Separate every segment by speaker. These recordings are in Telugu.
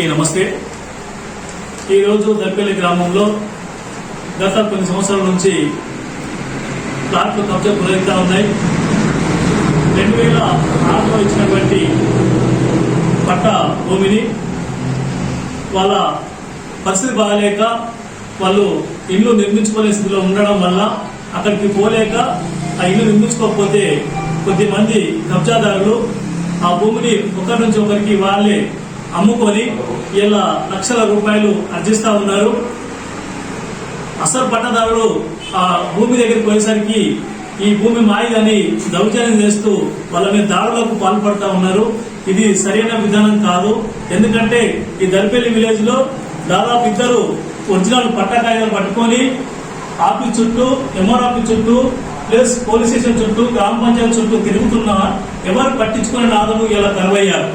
Speaker 1: అందరికీ నమస్తే. ఈరోజు దర్పల్లి గ్రామంలో గత కొన్ని సంవత్సరాల నుంచి ప్లాట్లు కబ్జా గురవుతా ఉన్నాయి. రెండు వేల ఆరులో ఇచ్చినటువంటి పట్ట భూమిని వాళ్ళ పరిస్థితి బాగాలేక వాళ్ళు ఇల్లు నిర్మించుకునే స్థితిలో ఉండడం వల్ల అక్కడికి పోలేక ఆ ఇల్లు నిర్మించుకోకపోతే కొద్దిమంది కబ్జాదారులు ఆ భూమిని ఒకరి నుంచి ఒకరికి వాళ్ళే అమ్ముకొని ఇలా లక్షల రూపాయలు అర్జిస్తూ ఉన్నారు. అసలు పట్టదారుడు ఆ భూమి దగ్గరికి పోయేసరికి ఈ భూమి మాయదని దౌర్జన్యం చేస్తూ వాళ్ళ మీద దాడులకు పాల్పడతా ఉన్నారు. ఇది సరైన విధానం కాదు. ఎందుకంటే ఈ దర్పల్లి విలేజ్లో దాదాపు ఇద్దరు ఒరిజినల్ పట్టకాయలు పట్టుకొని ఆఫీస్ చుట్టూ ఎంఆర్ ఆఫీస్ చుట్టూ ప్లస్ పోలీస్ స్టేషన్ చుట్టూ గ్రామ పంచాయతీ చుట్టూ తిరుగుతున్నా ఎవరు పట్టించుకునే నాదము ఇలా కరువయ్యారు.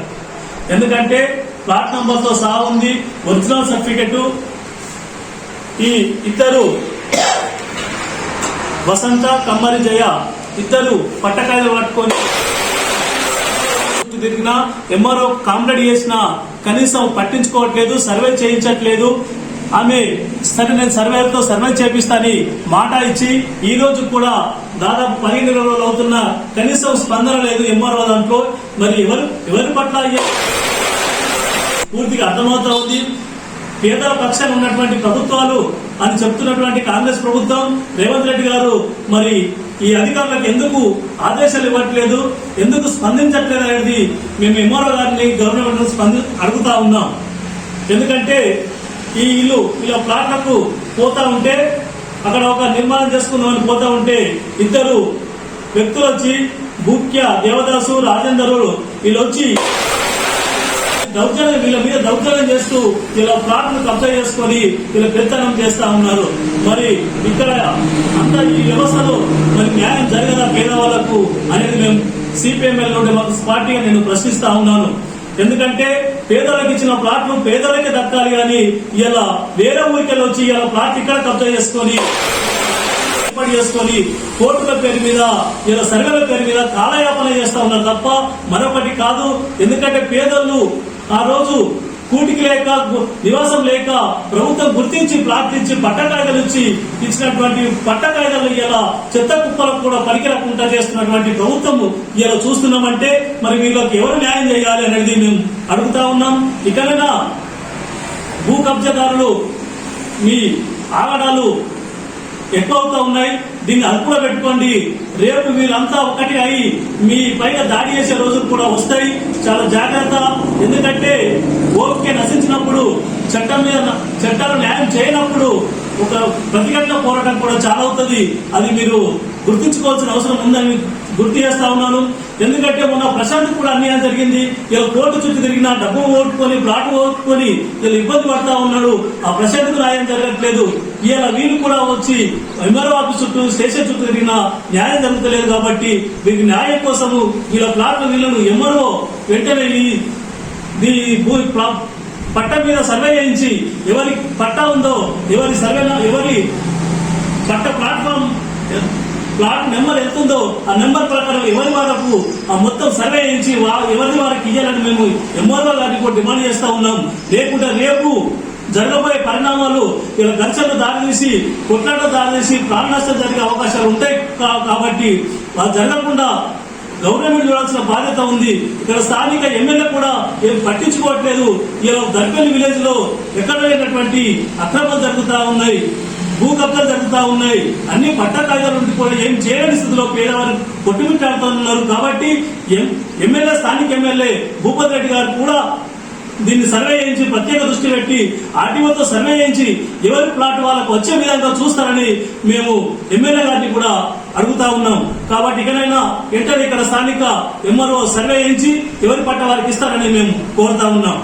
Speaker 1: ఎందుకంటే ప్లాట్ నంబర్తో సహా ఉంది ఒరిజినల్ సర్టిఫికెట్. ఈ ఇద్దరు వసంత కమ్మరి జయ ఇద్దరు పట్టకాయలు పట్టుకొని తిరిగినా ఎంఆర్ఓ కాంప్లైంట్ చేసినా కనీసం పట్టించుకోవట్లేదు సర్వే చేయించట్లేదు. ఆమె సరే నేను సర్వేలతో సర్వే చేపిస్తాని మాట ఇచ్చి ఈ రోజు కూడా దాదాపు పదిహేను రోజులు అవుతున్న కనీసం స్పందన లేదు ఎంఆర్ఓ దాంట్లో. మరి ఎవరు ఎవరి పట్ల ఏ- పూర్తిగా అర్థమవుతా ఉంది పేదల పక్షాన ఉన్నటువంటి ప్రభుత్వాలు అని చెప్తున్నటువంటి కాంగ్రెస్ ప్రభుత్వం రేవంత్ రెడ్డి గారు మరి ఈ అధికారులకు ఎందుకు ఆదేశాలు ఇవ్వట్లేదు ఎందుకు స్పందించట్లేదు అనేది మేము ఎంఆర్ఓ గారిని గవర్నమెంట్ స్పంది అడుగుతా ఉన్నాం. ఎందుకంటే ఈ ఇల్లు ఇలా ప్లాట్లకు పోతా ఉంటే అక్కడ ఒక నిర్మాణం చేసుకుందామని పోతా ఉంటే ఇద్దరు వ్యక్తులు వచ్చి భూక్య దేవదాసు రాజేందరులు వీళ్ళు వచ్చి దౌర్జన్యం వీళ్ళ మీద దౌర్జన్యం చేస్తూ వీళ్ళ ప్లాట్ను కబ్జా చేసుకొని వీళ్ళ పెత్తనం చేస్తా ఉన్నారు. మరి ఇక్కడ అంత ఈ వ్యవస్థలో మరి న్యాయం జరగదా పేదవాళ్ళకు అనేది మేము సిపిఎంఎల్ నుండి మాకు పార్టీగా నేను ప్రశ్నిస్తా ఉన్నాను. ఎందుకంటే పేదలకు ఇచ్చిన ప్లాట్లు పేదలకే దక్కాలి కానీ ఇలా వేరే ఊరికెళ్ళి వచ్చి ఇలా ప్లాట్ ఇక్కడ కబ్జా చేసుకొని ఏర్పాటు చేసుకొని కోర్టుల పేరు మీద ఇలా సర్వేల పేరు మీద కాలయాపన చేస్తా ఉన్నారు తప్ప మరొకటి కాదు. ఎందుకంటే పేదలు ఆ రోజు కూటికి లేక నివాసం లేక ప్రభుత్వం గుర్తించి ప్రార్థించి పట్టకాయలు ఇచ్చి ఇచ్చినటువంటి పట్టకాయలు ఇలా చెత్త కుప్పలకు కూడా పనికిరకుండా చేస్తున్నటువంటి ప్రభుత్వం ఇలా చూస్తున్నామంటే మరి వీళ్ళకి ఎవరు న్యాయం చేయాలి అనేది మేము అడుగుతా ఉన్నాం. ఇకనైనా భూ కబ్జాదారులు మీ ఆగడాలు ఎక్కువ అవుతా ఉన్నాయి? దీన్ని అదుపులో పెట్టుకోండి. రేపు వీళ్ళంతా ఒకటి అయి మీ పైన దాడి చేసే రోజులు కూడా వస్తాయి. చాలా జాగ్రత్త. ఎందుకంటే ఓపిక నశించినప్పుడు చట్టం మీద చట్టాలు న్యాయం చేయనప్పుడు ఒక ప్రతిఘటన పోరాటం కూడా చాలా అవుతుంది అది మీరు గుర్తుంచుకోవాల్సిన అవసరం ఉందని గుర్తు చేస్తా ఉన్నాను. ఎందుకంటే మొన్న ప్రశాంత్ కూడా అన్యాయం జరిగింది. ఇలా కోర్టు చుట్టూ తిరిగిన డబ్బు ఓడుకొని ప్లాట్ ఓడుకొని వీళ్ళు ఇబ్బంది పడతా ఉన్నాడు. ఆ ప్రశాంత్ న్యాయం జరగట్లేదు. ఇలా వీళ్ళు కూడా వచ్చి ఎంఆర్ఓ ఆఫీస్ చుట్టూ స్టేషన్ చుట్టూ తిరిగిన న్యాయం జరుగుతలేదు కాబట్టి వీరికి న్యాయం కోసము వీళ్ళ ప్లాట్ వీళ్ళను ఎంఆర్ఓ వెంటనే ఈ దీని భూ ప్లా- పట్ట మీద సర్వే చేయించి ఎవరి పట్టా ఉందో ఎవరి సర్వే ఎవరి పట్ట ప్లాట్ఫామ్ ప్లాట్ నెంబర్ ఎంత ఉందో ఆ నెంబర్ ప్రకారం ఎవరి వరకు ఆ మొత్తం సర్వే చేయించి ఎవరి వారికి ఇవ్వాలని మేము ఎంఆర్ఓ గారికి కూడా డిమాండ్ చేస్తా ఉన్నాం. లేకుంటే రేపు జరగబోయే పరిణామాలు ఇలా ఘర్షణలు దారితీసి కొట్లాట దారితీసి ప్రాణ నష్టం జరిగే అవకాశాలు ఉంటాయి కాబట్టి అది జరగకుండా గవర్నమెంట్ చూడాల్సిన బాధ్యత ఉంది. ఇక్కడ స్థానిక ఎమ్మెల్యే కూడా ఏం పట్టించుకోవట్లేదు. ఇలా దర్పల్లి విలేజ్లో ఎక్కడ లేనటువంటి అక్రమాలు జరుగుతా ఉన్నాయి. భూ కబ్జాలు జరుగుతా ఉన్నాయి. అన్ని పట్ట కాయిదాలు ఏం చేయలేని స్థితిలో పేదవారు కొట్టుమిట్టాడుతున్నారు కాబట్టి ఎం- ఎమ్మెల్యే స్థానిక ఎమ్మెల్యే భూపతి రెడ్డి గారు కూడా దీన్ని సర్వే చేయించి ప్రత్యేక దృష్టి పెట్టి ఆర్టీఓతో సర్వే చేయించి ఎవరి ప్లాట్ వాళ్ళకు వచ్చే విధంగా చూస్తారని మేము ఎమ్మెల్యే గారిని కూడా అడుగుతా ఉన్నాం. కాబట్టి ఇకనైనా వెంటనే ఇక్కడ స్థానిక ఎంఆర్ఓ సర్వే చేయించి ఎవరి పట్ట వారికి ఇస్తారని మేము కోరుతా ఉన్నాం.